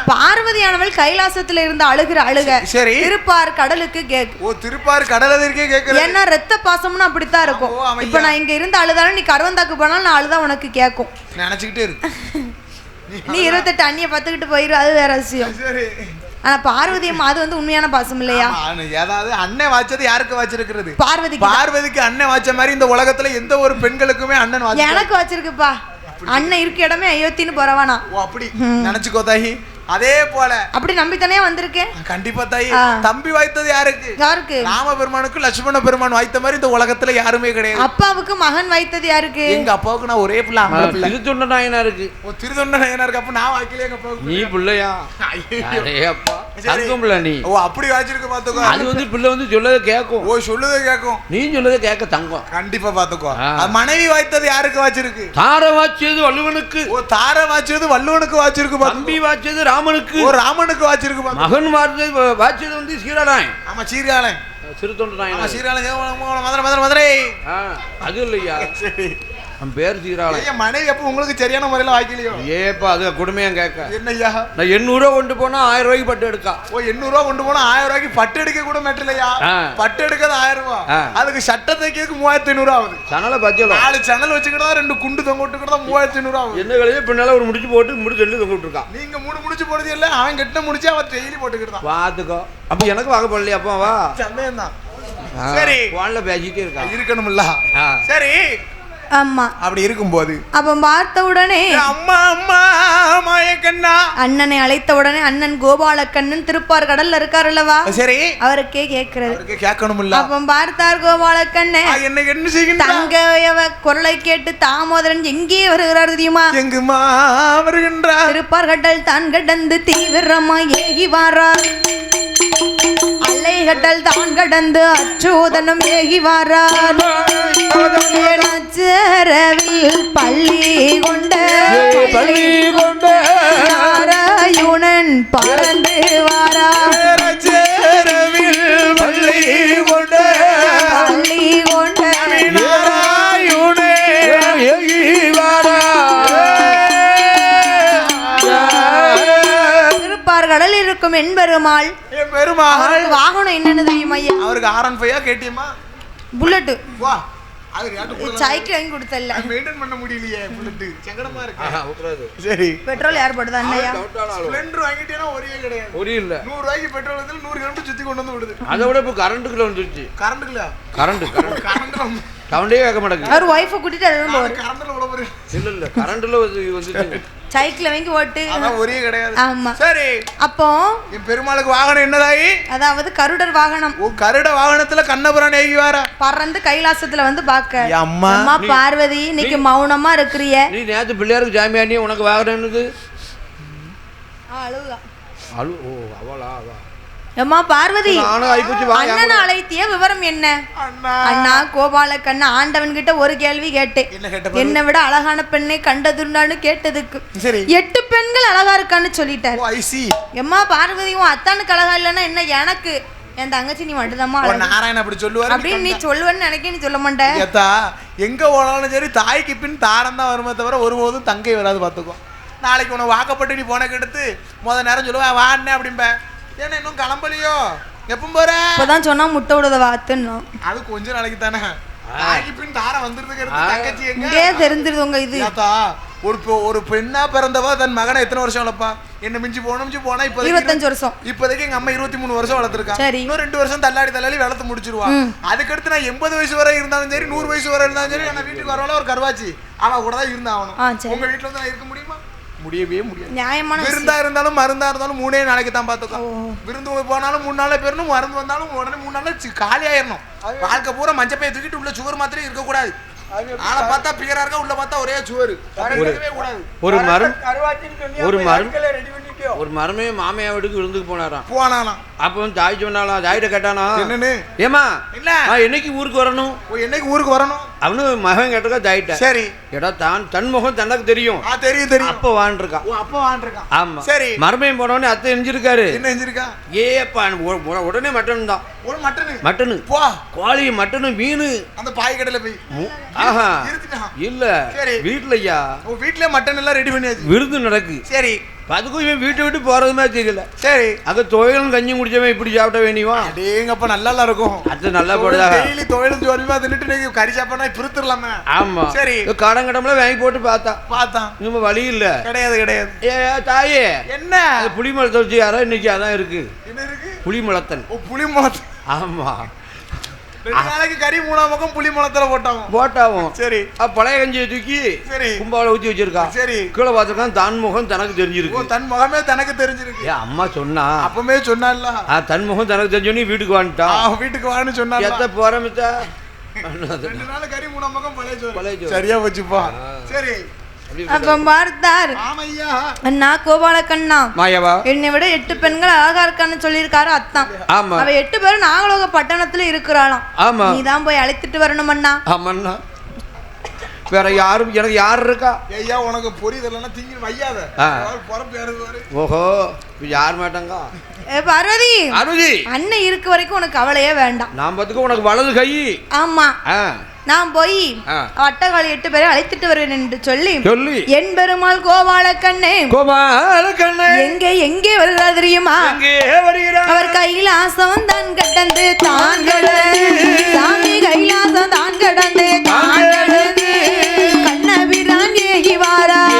Speaker 1: பார்வதியானவள் கைலாசத்துல இருந்து அழுகிற அழுக.
Speaker 2: சரி.
Speaker 1: திருப்பார் கடலுக்கு கேக்கு
Speaker 2: ஓ திருப்பார் கடலதற்கே கேக்குற
Speaker 1: ஏன்னா ரத்த பாசம்னு அப்படித்தான் இருக்கும். இப்ப நான் இங்க இருந்து அழுதாலும் நீ கருவந்தாக்கு போனாலும் நான் அழுதா உனக்கு கேட்கும்
Speaker 2: நினைச்சுக்கிட்டே இருக்கு
Speaker 1: நீ இருபத்தெட்டு அண்ணிய பத்துக்கிட்டு போயிரு அது வேற விஷயம்.
Speaker 2: சரி.
Speaker 1: ஆனா பார்வதி அம்மா அது வந்து உண்மையான பாசம் இல்லையா?
Speaker 2: ஏதாவது அண்ணன் வாச்சது யாருக்கு வாச்சிருக்கிறது
Speaker 1: பார்வதி
Speaker 2: பார்வதிக்கு அண்ணன் வாச்ச மாதிரி இந்த உலகத்துல எந்த ஒரு பெண்களுக்குமே அண்ணன்
Speaker 1: எனக்கு வச்சிருக்குப்பா அண்ணன் இருக்க இடமே அயோத்தின்னு போறவானா.
Speaker 2: ஓ அப்படி. நினைச்சுக்கோ தாயி. அதே போல.
Speaker 1: அப்படி நம்பித்தானே வந்திருக்கேன்
Speaker 2: கண்டிப்பா தாயி. தம்பி வாய்த்தது யாருக்கு?
Speaker 1: யாருக்கு?
Speaker 2: ராம பெருமானுக்கு லட்சுமண பெருமான் வாய்த்த மாதிரி இந்த உலகத்துல யாருமே கிடையாது.
Speaker 1: அப்பாவுக்கு மகன் வைத்தது யாருக்கு?
Speaker 2: எங்க அப்பாவுக்கு நான் ஒரே பிள்ளை ஆம்பளை பிள்ளை.
Speaker 3: திருத்தொண்ட நாயனாருக்கு.
Speaker 2: ஓ திருதொண்ட நயனாருக்கு. அப்ப நான் வாய்க்கல எங்க அப்பாவுக்கு?
Speaker 3: நீ பிள்ளையா. அடே அப்பா
Speaker 2: சரி.
Speaker 3: தங்கம் பிள்ளை நீ.
Speaker 2: ஓ அப்படி வாய்ச்சிருக்கு பாத்துக்கோ.
Speaker 3: அது வந்து பிள்ளை வந்து சொல்லதை கேட்கும்
Speaker 2: ஓ சொல்லுதே கேட்கும்
Speaker 3: நீ சொல்லதை கேட்க தங்கம்.
Speaker 2: கண்டிப்பா பாத்துக்கோ. மனைவி வாய்த்தது யாருக்கு வாச்சிருக்கு
Speaker 3: தார வாச்சியது வள்ளுவனுக்கு.
Speaker 2: ஓ தார வாய்ச்சது வள்ளுவனுக்கு வாச்சிருக்கு.
Speaker 3: தம்பி வாச்சியது ராமனுக்கு
Speaker 2: ஓ ராமனுக்கு வாச்சிருக்கு.
Speaker 3: மகன் வார்த்தை வாச்சியது வந்து சீராடாய்
Speaker 2: ஆமா சீர்காழன்.
Speaker 3: சிறுத்தொண்ட
Speaker 2: சீர்காழன் ஜெயமோகன், மதுரை மதுரை மதுரை.
Speaker 3: ஆ, அது இல்லையா?
Speaker 2: சரி.
Speaker 3: அவன் பேர் சீராளன்
Speaker 2: ஐயா மனைவி அப்ப உங்களுக்கு சரியான முறையில வாய்க்கலையோ?
Speaker 3: ஏப்பா அது கொடுமையா கேட்க.
Speaker 2: என்னய்யா?
Speaker 3: நான் எண்ணூறுவா கொண்டு போனா ஆயிரம் ரூபாய்க்கு பட்டு எடுக்கா.
Speaker 2: ஓ எண்ணூறு ரூபா கொண்டு போனா ஆயிரம் ரூபாய்க்கு பட்டு எடுக்க கூட மெட்டலையா. பட்டு எடுக்கிறது ஆயிரம் ரூபாய்
Speaker 3: ஆ.
Speaker 2: அதுக்கு சட்டை தைக்கிறதுக்கு மூவாயிரத்தி ஐநூறு ஆகுது.
Speaker 3: சனலை பச்சலம்
Speaker 2: நாலு சேனல் வச்சுக்கிட்டா ரெண்டு குண்டு தொங்க விட்டுக்கிட்டா மூவாயிரத்தி ஐநூறு ஆகுது.
Speaker 3: என்ன கலையே பின்னால ஒரு முடிச்சு போட்டு முடிச்சு ரெண்டு தொங்கிட்டு இருக்கான்
Speaker 2: நீங்க மூணு முடிச்சு போடுறது இல்ல அவன் கெட்ட முடிச்சு அவன் டெய்லி போட்டுக்கிட்டான்
Speaker 3: பார்த்துக்கோ அப்ப எனக்கு வாங்க போடலையா அப்பா வா.
Speaker 2: சந்தேகம் தான் சரி.
Speaker 3: போன்ல பேசிட்டே இருக்கான்
Speaker 2: இருக்கணும்ல. சரி.
Speaker 1: ஆமா.
Speaker 2: அப்படி இருக்கும்போது
Speaker 1: அப்ப பார்த்த உடனே
Speaker 2: அம்மா அம்மா மாயக்கண்ணா.
Speaker 1: அண்ணனை அழைத்த உடனே அண்ணன் கோபாலக்கண்ணன் திருப்பார் கடல்ல இருக்கார் அல்லவா?
Speaker 2: சரி.
Speaker 1: அவருக்கே கேட்கிறது
Speaker 2: அவருக்கு கேட்கணும்ல
Speaker 1: அப்ப பார்த்தார் கோபாலக்கண்ணன்
Speaker 2: என்ன என்ன செய்கின்ற?
Speaker 1: தங்கையவ குரலை கேட்டு தாமோதரன் எங்கே வருகிறார் தெரியுமா?
Speaker 2: எங்குமா வருகின்றார்?
Speaker 1: திருப்பார் கடல் தான் கடந்து தீவிரமா ஏகி வாரார். அலைகடல் தான் கடந்து அச்சோதனம் ஏகி வாரார். ஏனச்சரவில் பள்ளி கொண்ட
Speaker 3: பள்ளி கொண்ட
Speaker 1: நாராயணன் பறந்து
Speaker 2: கொண்ட
Speaker 1: பள்ளி இருக்கும் என்பெருமாள்
Speaker 2: என் பெருமாள்.
Speaker 1: அவருக்கு வாகனம் என்னன்னு தெரியுமா ஐயா
Speaker 2: அவருக்கு ஆரன் பையா கேட்டியம்மா?
Speaker 1: புல்லட்டு
Speaker 2: வா
Speaker 1: சைக்கிள் வாங்கி கொடுத்தல
Speaker 2: மெயின்டைன் பண்ண முடியலையே சங்கடமா இருக்கு. சரி.
Speaker 1: பெட்ரோல்
Speaker 3: ஆளு.
Speaker 2: ஸ்ப்ளெண்டர் வாங்கிட்டேன்னா ஒரே கிடையாது.
Speaker 3: ஒரே இல்ல
Speaker 2: நூறு ரூபாய்க்கு பெட்ரோல் வந்து நூறு கிலோமீட்டர் சுத்தி கொண்டு வந்து விடுது.
Speaker 3: அதை விட இப்போ வந்துருச்சு. கரண்ட் கேட்க மாட்டேங்குது.
Speaker 1: அவர் கூட்டிட்டு போவார்
Speaker 2: கரண்ட்ல விட
Speaker 3: இல்ல இல்ல கரண்ட்ல
Speaker 1: சைக்கிள் வாங்கி ஓட்டு.
Speaker 2: அதான் ஒரே கிடையாது.
Speaker 1: ஆமா.
Speaker 2: சரி.
Speaker 1: அப்போ?
Speaker 2: என் பெருமாளுக்கு வாகனம் என்னதாயி?
Speaker 1: அதாவது கருடர் வாகனம்.
Speaker 2: உன் கருட வாகனத்துல கண்ணபுரான் ஏகி வாரா
Speaker 1: பறந்து கைலாசத்துல வந்து பாக்க.
Speaker 2: அம்மா.
Speaker 1: அம்மா பார்வதி இன்னைக்கு மௌனமா இருக்கிறிய.
Speaker 3: நீ நேத்து பிள்ளையாருக்கு ஜாமியானி உனக்கு வாகனம் என்னது?
Speaker 1: அழுகா
Speaker 3: அழு ஓ அவளா அவா.
Speaker 1: அம்மா பார்வதி அண்ணன் அழைத்திய விவரம் என்ன?
Speaker 2: அண்ணா.
Speaker 1: கோபால கண்ணா ஆண்டவன் கிட்ட ஒரு கேள்வி கேட்டேன்
Speaker 2: என்ன
Speaker 1: விட அழகான பெண்ணை கண்டதுண்டான்னு கேட்டதுக்கு. எட்டு பெண்கள் அழகா இருக்கான்னு சொல்லிட்டார். எம்மா பார்வதி உன் அத்தானுக்கு அழகா இல்லைன்னா என்ன எனக்கு? என் தங்கச்சி நீ மட்டும்தாம்மா
Speaker 2: நாராயணன் அப்படி சொல்லுவாரு
Speaker 1: அப்படின்னு நீ சொல்லுவேன்னு நினைக்க நீ சொல்ல மாட்ட.
Speaker 2: ஏத்தா எங்க போனாலும் சரி தாய்க்கு பின் தாரம் தான் வருமே தவிர ஒருபோதும் தங்கை வராது பார்த்துக்கோ. நாளைக்கு உனக்கு வாக்கப்பட்டு நீ போனக்கு எடுத்து முத நேரம் சொல்லுவா வா அண்ணே அப்படிம்ப ஏன்னா இன்னும் கிளம்பலையோ? எப்போ போற?
Speaker 1: இப்பதான் சொன்னா முட்டை விடுத வாத்துன்னு
Speaker 2: அது கொஞ்ச நாளைக்கு தானே. தாய்க்கு பின் தாரம் வந்துருதுக்கு எடுத்து தங்கச்சி எங்க?
Speaker 1: இங்கே தெரிஞ்சிருது உங்க இது.
Speaker 2: ஏத்தா ஒரு பெ- ஒரு பெண்ணா பிறந்தவ தன் மகனை எத்தனை வருஷம் வளர்ப்பா? என்ன மிஞ்சி போன மிஞ்சி போனா இப்போ
Speaker 1: இருபத்தஞ்சு வருஷம்.
Speaker 2: இப்போதைக்கு எங்க அம்மா இருபத்தி மூணு வருஷம் வளர்த்துருக்கா.
Speaker 1: சரி.
Speaker 2: இன்னும் ரெண்டு வருஷம் தள்ளாடி தள்ளாடி வளர்த்து முடிச்சிருவா. அதுக்கடுத்து நான் எண்பது வயசு வரை இருந்தாலும் சரி நூறு வயசு வரை இருந்தாலும் சரி நான் வீட்டுக்கு வரவள ஒரு கருவாச்சி. அவ கூட தான்
Speaker 1: ஆ,
Speaker 2: இருந்தாகணும்
Speaker 1: சரி.
Speaker 2: உங்க வீட்டுல வந்து நான் இருக்க முடியுமா? முடியவே முடியாது.
Speaker 1: நியாயமான.
Speaker 2: விருந்தா இருந்தாலும் மருந்தா இருந்தாலும் மூணே நாளைக்கு தான் பார்த்துக்கோ. விருந்து போனாலும் மூணு நாளே போயிடணும் மருந்து வந்தாலும் உடனே மூணு நாள்ல சி- காலி ஆயிடணும் வாழ்க்கை பூரா மஞ்சள் பைய தூக்கிட்டு உள்ள சுவர் மாத்திரம் இருக்கக்கூடாது. ஆளை பார்த்தா பிகரா இருக்கா உள்ள பார்த்தா ஒரே சுவர். இருக்கவே கூடாது.
Speaker 3: ஒரு மரம் ஒரு மரம் ஒரு மரமே மாமியா வீட்டுக்கு விருந்துக்கு போனாராம்.
Speaker 2: போனாலாம்
Speaker 3: அப்போ வந்து தாய் சொன்னாலாம் தாயிட்ட கேட்டானா?
Speaker 2: என்னன்னு?
Speaker 3: ஏமா
Speaker 2: இல்ல
Speaker 3: நான் என்னைக்கு ஊருக்கு வரணும்?
Speaker 2: ஓ, என்னைக்கு ஊருக்கு வரணும்?
Speaker 3: அவனு மகன் கேட்டக்கா தாயிட்ட
Speaker 2: சரி.
Speaker 3: ஏடா தான் தன் முகம் தனக்கு தெரியும்.
Speaker 2: ஆ தெரியும் தெரியும்.
Speaker 3: அப்போ வான்றிருக்கான்
Speaker 2: ஓ அப்பா வாண்டிருக்கான்
Speaker 3: ஆமா.
Speaker 2: சரி.
Speaker 3: மறுபடியும் போனவொடனே அத்தை எரிஞ்சிருக்காரு.
Speaker 2: என்ன செஞ்சிருக்கா
Speaker 3: ஏப்பா உ- உ- உடனே மட்டன் தான்
Speaker 2: ஒரு மட்டனு?
Speaker 3: மட்டனு.
Speaker 2: போ
Speaker 3: கோழி மட்டனு மீன்.
Speaker 2: அந்த பாய். கடையில போய்
Speaker 3: ஆஹா இல்ல.
Speaker 2: சரி.
Speaker 3: வீட்லயா?
Speaker 2: உன் வீட்லயே மட்டன் எல்லாம் ரெடி பண்ணியாச்சு.
Speaker 3: விருது நடக்கு.
Speaker 2: சரி.
Speaker 3: அதுக்கும் இவன் வீட்டை விட்டு போறதுமே தெரியல.
Speaker 2: சரி.
Speaker 3: அங்க தொழிலும் கஞ்சியும் குடிச்சவன் இப்படி சாப்பிட வேண்டியவா
Speaker 2: அடேங்கப்ப நல்லா இருக்கும்.
Speaker 3: அது நல்லா போடுதாக.
Speaker 2: டெய்லி தொழிலும் ஜோலியுமா தின்னுட்டு கறி சாப்பாடு பிரித்துடலாமே.
Speaker 3: ஆமா.
Speaker 2: சரி.
Speaker 3: கடன் கடம்லாம் வாங்கி போட்டு பார்த்தா.
Speaker 2: பார்த்தான்
Speaker 3: நம்ம வழி இல்ல.
Speaker 2: கிடையாது கிடையாது.
Speaker 3: ஏ தாயே.
Speaker 2: என்ன?
Speaker 3: புளி மலத்தை வச்சு யாரோ இன்னைக்கு அதான் இருக்கு.
Speaker 2: என்ன இருக்கு?
Speaker 3: புளி மலத்தன். ஆமா.
Speaker 2: நாளைக்கு கறி மூணாம் பக்கம் புளி முளத்துல
Speaker 3: போட்டாவும்.
Speaker 2: சரி.
Speaker 3: பழைய கஞ்சியை தூக்கி
Speaker 2: சரி.
Speaker 3: கும்பால ஊத்தி வச்சிருக்கா.
Speaker 2: சரி.
Speaker 3: கீழே பார்த்துருக்கான் தான் முகம் தனக்கு தெரிஞ்சிருக்கு.
Speaker 2: தன் முகமே தனக்கு தெரிஞ்சிருக்கு.
Speaker 3: ஏ அம்மா சொன்னா.
Speaker 2: அப்பமே சொன்னால
Speaker 3: தன் முகம் தனக்கு தெரிஞ்சோன்னு வீட்டுக்கு
Speaker 2: அவன் வீட்டுக்கு வான்னு சொன்னால
Speaker 3: எத்த
Speaker 2: ரெண்டு நாள் கறி மூணாம் பக்கம் பழைய சோறு.
Speaker 3: பழைய சோறு.
Speaker 2: சரியா வச்சுப்பா சரி.
Speaker 1: அப்ப பார்த்தார்
Speaker 2: ஆமையா.
Speaker 1: அண்ணா கோபாலக்கண்ணா.
Speaker 3: மாயாவா?
Speaker 1: என்னை விட எட்டு பெண்கள் அழகா இருக்கான்னு சொல்லியிருக்காரு அத்தான்
Speaker 3: ஆமா.
Speaker 1: அவ எட்டு பேரும் நாகலோக பட்டணத்துல இருக்கிறாளாம்.
Speaker 3: ஆமா.
Speaker 1: நீதான் போய் அழைத்துட்டு வரணும் அண்ணா.
Speaker 3: ஆமாண்ணா. வேற யாரும் எனக்கு யார் இருக்கா?
Speaker 2: ஐயா உனக்கு புரியுதல்னா திங்கி வையாத.
Speaker 3: ஓஹோ யார் மாட்டாங்க?
Speaker 1: பார்வதி.
Speaker 3: அருதி
Speaker 1: அண்ணன் இருக்க வரைக்கும் உனக்கு கவலையே வேண்டாம்.
Speaker 3: நான் பார்த்துக்க உனக்கு வலது கை.
Speaker 1: ஆமா. நான் போய்
Speaker 3: ஆ.
Speaker 1: வட்டகாளி எட்டு பேரை அழைத்துட்டு வருவேன் என்று சொல்லி
Speaker 3: சொல்லி.
Speaker 1: என் பெருமாள் கோபாலக்கண்ணே
Speaker 3: கோபால கண்ணே.
Speaker 1: எங்கே எங்கே வருகிறார் தெரியுமா? அவர் கைலாசம் தான் கடந்து தான் கடந்து சாமி கைலாசம் தான் கடந்து தான் கடந்து. கண்ணபிரான் ஏகி வாரா
Speaker 3: ஏகி வாரா.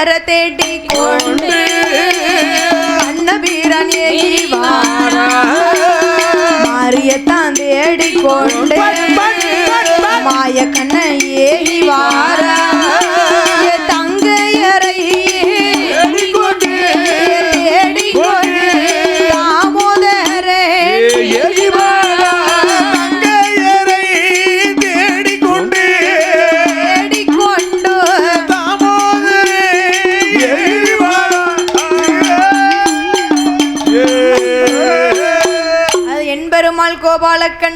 Speaker 1: காளியர தேடிக்கொண்டு அன்னபீரன் ஏகி வாரா மாரியத்தான் தேடிக்கொண்டு மாய கண்ண ஏகி வாரா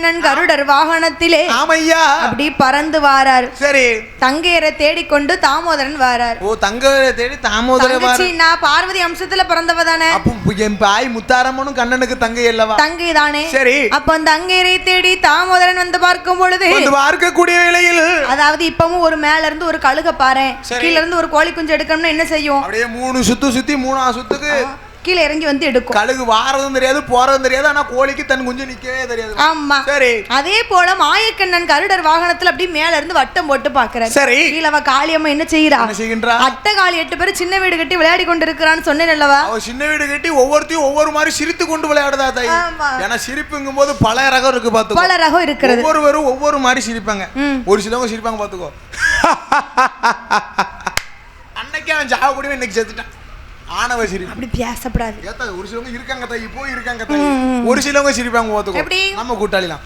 Speaker 1: கோபாலக்கண்ணன் கருடர் வாகனத்திலே
Speaker 2: ஆமையா?
Speaker 1: அப்படி பறந்து வாரார்.
Speaker 2: சரி.
Speaker 1: தங்கையரை தேடிக்கொண்டு தாமோதரன் வாரார்.
Speaker 2: ஓ தங்கரை தேடி தாமோதர
Speaker 1: தங்கச்சி நான் பார்வதி அம்சத்துல பிறந்தவ தானே?
Speaker 2: அப்போ என் பாய் முத்தாரம்மனும் கண்ணனுக்கு தங்கை அல்லவா?
Speaker 1: தங்கை தானே?
Speaker 2: சரி.
Speaker 1: அப்ப அந்த தங்கையரை தேடி தாமோதரன் வந்து பார்க்கும் பொழுது
Speaker 2: வந்து பார்க்கக்கூடிய வேளையில்
Speaker 1: அதாவது இப்பவும் ஒரு மேல இருந்து ஒரு கழுக
Speaker 2: சரி.
Speaker 1: கீழ இருந்து ஒரு கோழி குஞ்சு எடுக்கணும்னா என்ன செய்யும்?
Speaker 2: அப்படியே மூணு சுத்து சுத்தி மூணா சுத்துக்கு
Speaker 1: கீழே இறங்கி வந்து எடுக்கும்.
Speaker 2: கழுகு வாரதும் தெரியாது போறதும் தெரியாது ஆனா கோழிக்கு தன் குஞ்சு நிக்கவே தெரியாது.
Speaker 1: ஆமா.
Speaker 2: சரி.
Speaker 1: அதே போல மாயக்கண்ணன் கருடர் வாகனத்துல அப்படி மேல இருந்து வட்டம் போட்டு பாக்குறாரு
Speaker 2: சரி.
Speaker 1: கீழ அவ காளியம்மா என்ன செய்யறா
Speaker 2: செய்கின்றா?
Speaker 1: அட்டகாளி எட்டு பேரும் சின்ன வீடு கட்டி விளையாடி கொண்டு இருக்கிறான்னு சொன்னேன் அல்லவா?
Speaker 2: அவ சின்ன வீடு கட்டி ஒவ்வொருத்தையும் ஒவ்வொரு மாதிரி சிரித்து கொண்டு விளையாடுதா தாய்?
Speaker 1: ஆமா.
Speaker 2: ஏன்னா சிரிப்புங்கும் போது பல ரகம் இருக்கு பாத்துக்கோ
Speaker 1: பல ரகம் இருக்கிறது.
Speaker 2: ஒவ்வொருவரும் ஒவ்வொரு மாதிரி சிரிப்பாங்க. ஒரு சிலவங்க சிரிப்பாங்க பாத்துக்கோ அன்னைக்கு அவன் சாவக்கூடியவன் இன்னைக்கு செத்துட்டான். ஆணவ சிரிப்பு.
Speaker 1: அப்படி பேசப்படாது.
Speaker 2: ஏத்தா ஒரு சிலவங்க இருக்காங்க தாய் இப்போ இருக்காங்க தாய். ஒரு சிலவங்க சிரிப்பாங்க பாத்துக்கோ
Speaker 1: எப்படி?
Speaker 2: நம்ம கூட்டாளிலாம்.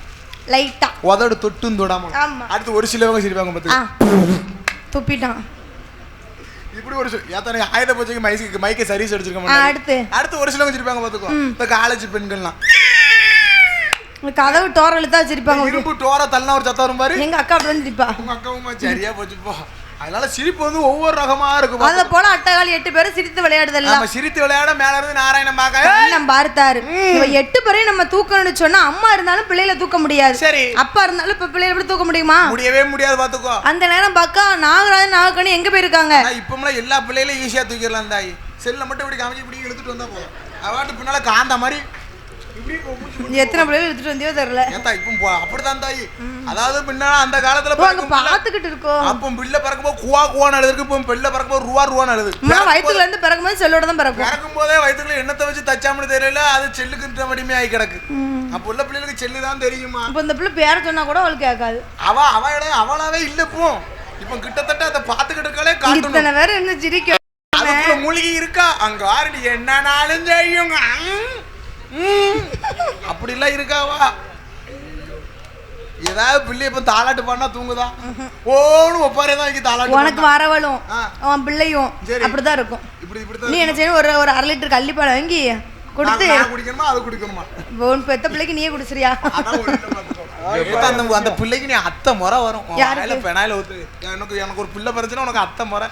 Speaker 1: லைட்டா.
Speaker 2: உதடு தொட்டும் தொடாம.
Speaker 1: ஆமா.
Speaker 2: அடுத்து ஒரு சிலவங்க சிரிப்பாங்க
Speaker 1: ஆ.
Speaker 2: பாத்துக்கோ
Speaker 1: துப்பிட்டான்.
Speaker 2: இப்படி ஒரு சில- ஏத்தா நீ ஆயுத பூஜைக்கு மைக்கு மைக்கை சர்வீஸ் அடிச்சிருக்க
Speaker 1: ஆ,
Speaker 2: மாட்டாங்க.
Speaker 1: அடுத்து.
Speaker 2: அடுத்து ஒரு சிலவங்க சிரிப்பாங்க பாத்துக்கோ. இந்த காலேஜ் பெண்கள்லாம்.
Speaker 1: கதவு டோர் இழுத்தா வச்சிருப்பாங்க ஒரு-
Speaker 2: இரும்பு டோர தள்ளனா ஒரு சத்தம் வரும் பாரு.
Speaker 1: எங்க அக்கா அப்படி வந்து நிப்பா.
Speaker 2: உங்க அக்காவும் சரியா போச்சு போ. அதனால சிரிப்பு வந்து ஒவ்வொரு ரகமா இருக்கும்
Speaker 1: அத போல அட்டகாளி எட்டு பேரும் சிரித்து விளையாடுதெல்லாம்
Speaker 2: நம்ம சிரித்து விளையாட மேல இருந்து நாராயணன் பார்க்க.
Speaker 1: நம்ம பார்த்தாரு இவ எட்டு பேரையும் நம்ம தூக்கணும்னு சொன்னா அம்மா இருந்தாலும் பிள்ளையில தூக்க முடியாது.
Speaker 2: சரி.
Speaker 1: அப்பா இருந்தாலும் இப்ப பிள்ளைய எப்படி தூக்க முடியுமா?
Speaker 2: முடியவே முடியாது பாத்துக்கோ.
Speaker 1: அந்த நேரம் பார்க்க நாகராஜன் நாகக்கணி எங்க போயிருக்காங்க?
Speaker 2: இப்பமெல்லாம் எல்லா பிள்ளைகளும் ஈஸியா தூக்கிடலாம் தாய். செல்ல மட்டும் இப்படி காமிச்சு இப்படி இழுத்துட்டு வந்தா போதும். அவாட்டு பின்னால காந்த மாதிரி மூச்சு
Speaker 1: எத்தனை பிள்ளைகள் எடுத்துட்டு வந்தியோ தெரியல.
Speaker 2: ஏத்தா இப்போ போ அப்படித்தான் தாய். அதாவது முன்னால அந்த காலத்துல
Speaker 1: பாத்துக்கிட்டு இருக்கோம்.
Speaker 2: அப்போ பிள்ளை பறக்கும்போது குவா குவான்னு அழுது இப்போ பிள்ளை பறக்கும்போது ரூவா அழுது.
Speaker 1: முன்னாடி வயிற்றுல இருந்து பிறக்கும்போது செல்லோட தான் பிறக்கும்.
Speaker 2: பிறக்கும் போதே வயிற்றுல எண்ணத்தை வச்சு தச்சாமனு தெரியல அது செல்லுக்கு வடிமே ஆகி கிடக்கு. அப்போ உள்ள பிள்ளைகளுக்கு செல்லு தான் தெரியுமா?
Speaker 1: இப்ப இந்த பிள்ளை பேர சொன்னா கூட அவளுக்கு கேட்காது.
Speaker 2: அவ அவள அவளாவே இல்ல இப்போ இப்போ கிட்டத்தட்ட அதை பார்த்துக்கிட்டு இருக்காளே காட்டணும்.
Speaker 1: இத்தனை பேர் இருந்து சிரிக்க
Speaker 2: மூலிகை இருக்கா? அங்க வாரடி என்னனாலும் செய்யும். அப்படிலாம் இருக்காவா? ஏதாவது பிள்ளை இப்ப தாலாட்டு பாடினா தூங்குதா? ஓன்னு ஒப்பாரே தான் வைக்க தாலாட்டு
Speaker 1: உனக்கு. வரவளும்
Speaker 2: ஆ.
Speaker 1: அவன் பிள்ளையும்
Speaker 2: சரி.
Speaker 1: அப்படிதான் இருக்கும்.
Speaker 2: இப்படி இப்படி
Speaker 1: நீ என்ன செய்யணும்? ஒரு ஒரு அரை லிட்டர் கள்ளிப்பால் வாங்கி கொடுத்து
Speaker 2: குடிக்கணுமா? அது குடிக்கணுமா?
Speaker 1: உன் பெத்த பிள்ளைக்கு நீயே குடிச்சிரியா?
Speaker 2: அந்த அந்த பிள்ளைக்கு நீ அத்தை முறை வரும். பெனாயில ஊத்து. எனக்கு எனக்கு ஒரு பிள்ளை பிறந்துச்சுன்னா உனக்கு அத்தை முறை.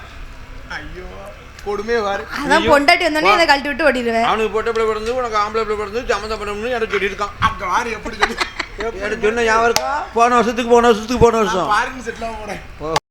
Speaker 2: ஐயோ. கொடுமே வாரு
Speaker 1: அதான் பொண்டாட்டி வந்தோடனே அதை கழட்டி விட்டு ஓடிடுவேன்
Speaker 3: அவனுக்கு பொட்டை பிள்ளை பிறந்து உனக்கு ஆம்பளை பிள்ளை பிறந்து சம்மந்தம் பண்ணணும்னு எனக்கு சொல்லியிருக்கான்.
Speaker 2: அங்க வாரு எப்படி சொல்லி
Speaker 3: எனக்கு சொன்ன ஞாபகம் இருக்கா? போன வருஷத்துக்கு போன வருஷத்துக்கு போன வருஷம்.
Speaker 2: பாருங்க செட்டில் போறேன்